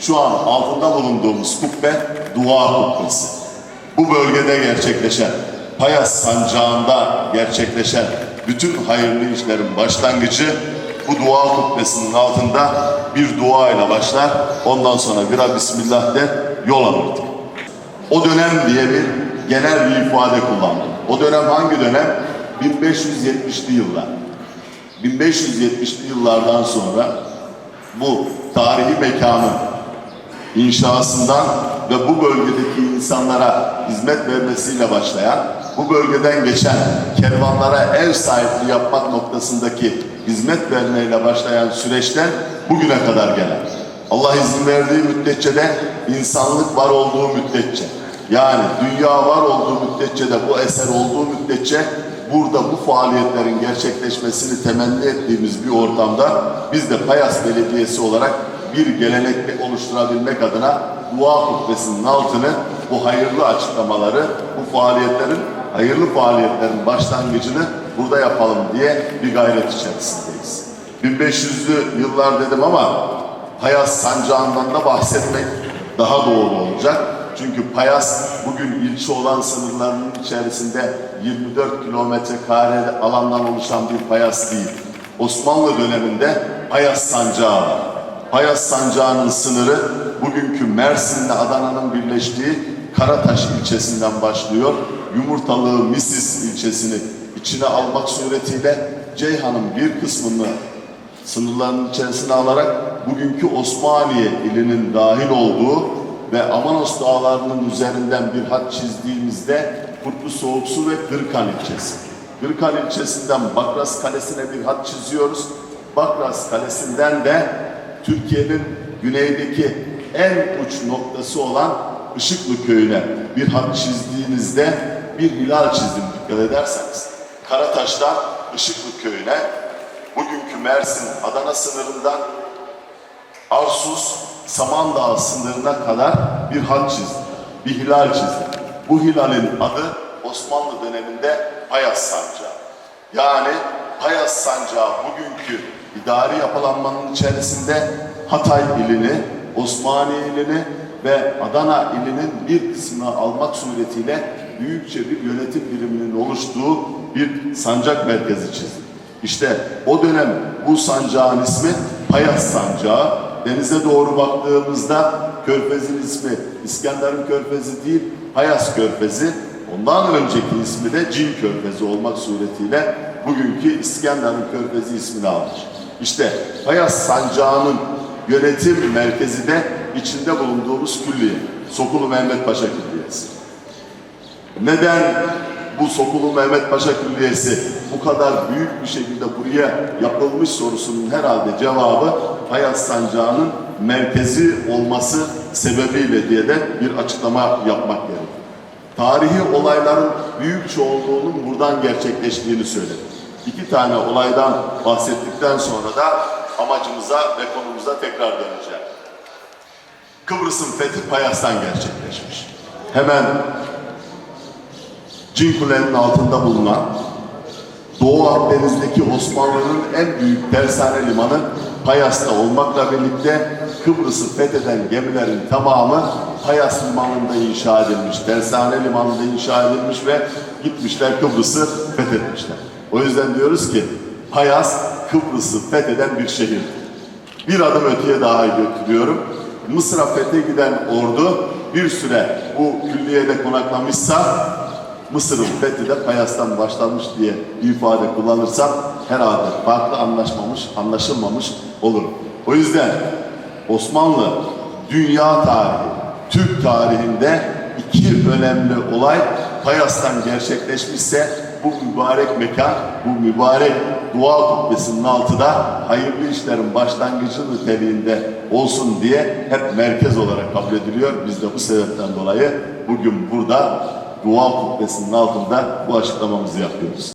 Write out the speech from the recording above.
şu an altında bulunduğumuz kubbe dua kubbesi. Bu bölgede gerçekleşen, Payas sancağında gerçekleşen bütün hayırlı işlerin başlangıcı bu dua kubbesinin altında bir dua ile başlar. Ondan sonra bir Bismillah de yol alırdık. O dönem diye bir genel bir ifade kullandım. O dönem hangi dönem? 1570'li yıllar. 1570'li yıllardan sonra bu tarihi mekanın inşasından ve bu bölgedeki insanlara hizmet vermesiyle başlayan, bu bölgeden geçen kervanlara ev sahipliği yapmak noktasındaki hizmet vermeyle başlayan süreçten bugüne kadar gelen. Allah izin verdiği müddetçe de insanlık var olduğu müddetçe, yani dünya var olduğu müddetçe de bu eser olduğu müddetçe burada bu faaliyetlerin gerçekleşmesini temenni ettiğimiz bir ortamda biz de Payas Belediyesi olarak bir gelenek oluşturabilmek adına dua kubbesinin altını bu hayırlı açıklamaları, bu faaliyetlerin, hayırlı faaliyetlerin başlangıcını burada yapalım diye bir gayret içerisindeyiz. 1500'lü yıllar dedim ama Payas sancağından da bahsetmek daha doğru olacak. Çünkü Payas bugün ilçe olan sınırlarının içerisinde 24 kilometre kare alandan oluşan bir Payas değil. Osmanlı döneminde Payas sancağı var. Payas sancağının sınırı bugünkü Mersin'le Adana'nın birleştiği Karataş ilçesinden başlıyor. Yumurtalığı Misis ilçesini içine almak suretiyle Ceyhan'ın bir kısmını sınırlarının içerisine alarak bugünkü Osmaniye ilinin dahil olduğu ve Amanos dağlarının üzerinden bir hat çizdiğimizde Kurtlu Soğuksu ve Gırkan ilçesi. Gırkan ilçesinden Bakras Kalesi'ne bir hat çiziyoruz. Bakras Kalesi'nden de Türkiye'nin güneydeki en uç noktası olan Işıklı Köyü'ne bir hat çizdiğinizde bir hilal çizdim dikkat ederseniz. Karataş'tan Işıklı Köyü'ne bugünkü Mersin Adana sınırından Arsus Samandağ sınırına kadar bir hat çizdi. Bir hilal çizdi. Bu hilalin adı Osmanlı döneminde Payas Sancağı. Yani Payas Sancağı bugünkü idari yapılanmanın içerisinde Hatay ilini, Osmaniye ilini ve Adana ilinin bir kısmını almak suretiyle büyükçe bir yönetim biriminin oluştuğu bir sancak merkezi çizdi. İşte o dönem bu sancağın ismi Payas Sancağı. Denize doğru baktığımızda Körfez'in ismi İskenderun Körfezi değil, Payas Körfezi. Ondan önceki ismi de Cin Körfezi olmak suretiyle bugünkü İskenderun Körfezi ismini almış. İşte Payas Sancağı'nın yönetim merkezi de içinde bulunduğumuz külliye. Sokulu Mehmet Paşa Külliyesi. Neden bu Sokulu Mehmet Paşa Külliyesi bu kadar büyük bir şekilde buraya yapılmış sorusunun herhalde cevabı Payas Sancağı'nın merkezi olması sebebiyle diye de bir açıklama yapmak gerekir. Tarihi olayların büyük çoğunluğunun buradan gerçekleştiğini söyledim. İki tane olaydan bahsettikten sonra da amacımıza ve konumuza tekrar döneceğim. Kıbrıs'ın fethi Payas'tan gerçekleşmiş. Hemen Cinkule'nin altında bulunan Doğu Akdeniz'deki Osmanlı'nın en büyük tersane limanı Payas'ta olmakla birlikte Kıbrıs'ı fetheden gemilerin tamamı Payas limanında inşa edilmiş, tersane limanında inşa edilmiş ve gitmişler Kıbrıs'ı fethetmişler. O yüzden diyoruz ki Payas Kıbrıs'ı fetheden bir şehir. Bir adım öteye daha götürüyorum. Mısır'a fethe giden ordu bir süre bu külliyede konaklamışsa Mısır'ın fethi de Payas'tan başlanmış diye bir ifade kullanırsam herhalde farklı anlaşmamış, anlaşılmamış olur. O yüzden Osmanlı dünya tarihi, Türk tarihinde iki önemli olay Payas'tan gerçekleşmişse bu mübarek mekan, bu mübarek dua kubbesinin altı da hayırlı işlerin başlangıcı niteliğinde olsun diye hep merkez olarak kabul ediliyor. Biz de bu sebepten dolayı bugün burada dua kubbesinin altında bu açıklamamızı yapıyoruz.